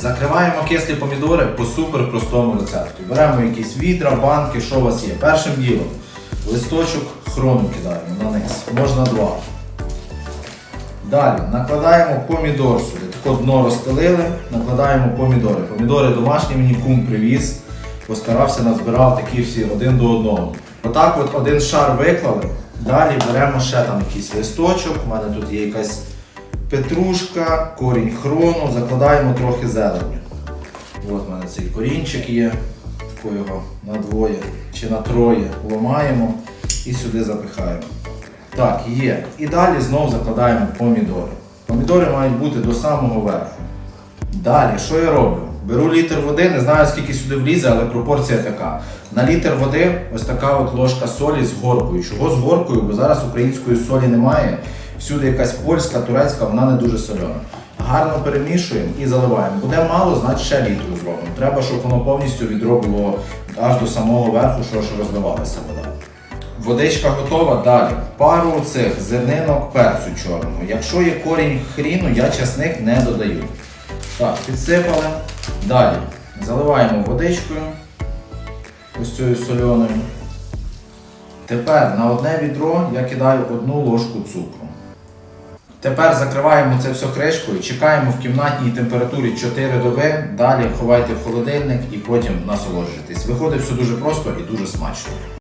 Закриваємо кислі помідори по супер простому рецепту. Беремо якісь відра, банки, що у вас є. Першим ділом листочок хрону кидаємо на низ. Можна два. Далі накладаємо помідор сюди. Тако дно розстелили, накладаємо помідори. Помідори домашні мені кум привіз. Постарався назбирав такі всі один до одного. Отак от один шар виклали. Далі беремо ще там якийсь листочок. У мене тут є якась петрушка, корінь хрону, закладаємо трохи зелені. От у мене цей корінчик є. Тако його на двоє чи на троє ламаємо і сюди запихаємо. Так, є. І далі знову закладаємо помідори. Помідори мають бути до самого верху. Далі, що я роблю? Беру літр води, не знаю скільки сюди влізе, але пропорція така. На літр води ось така от ложка солі з горкою. Чого з горкою? Бо зараз української солі немає. Всюди якась польська, турецька, вона не дуже сольона. Гарно перемішуємо і заливаємо. Буде мало, значить ще літру зробимо. Треба, щоб воно повністю відро було аж до самого верху, що ж розливалася вода. Водичка готова. Далі. Пару цих зернинок перцю чорного. Якщо є корінь хріну, я часник не додаю. Так, підсипали. Далі. Заливаємо водичкою. Ось цією сольоною. Тепер на одне відро я кидаю одну ложку цукру. Тепер закриваємо це все кришкою, чекаємо в кімнатній температурі 4 доби, далі ховайте в холодильник і потім насолоджуйтесь. Виходить все дуже просто і дуже смачно.